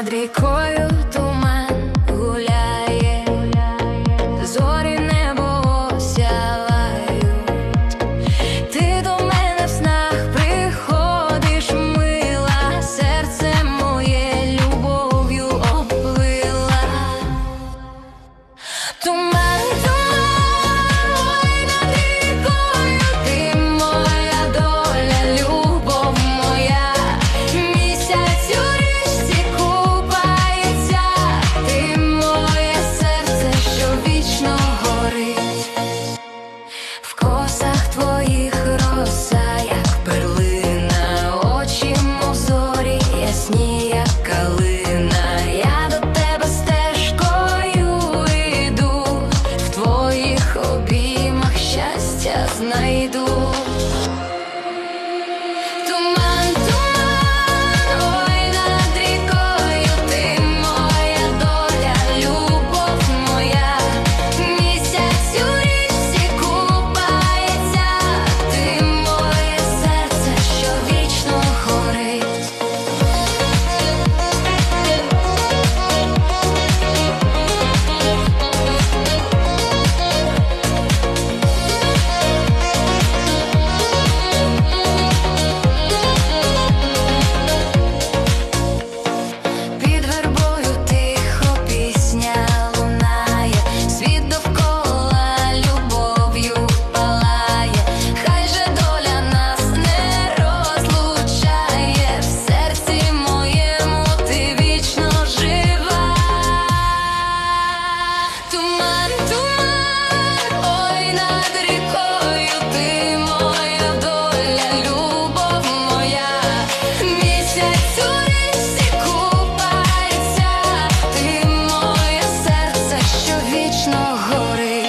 madricoio do знайду. amore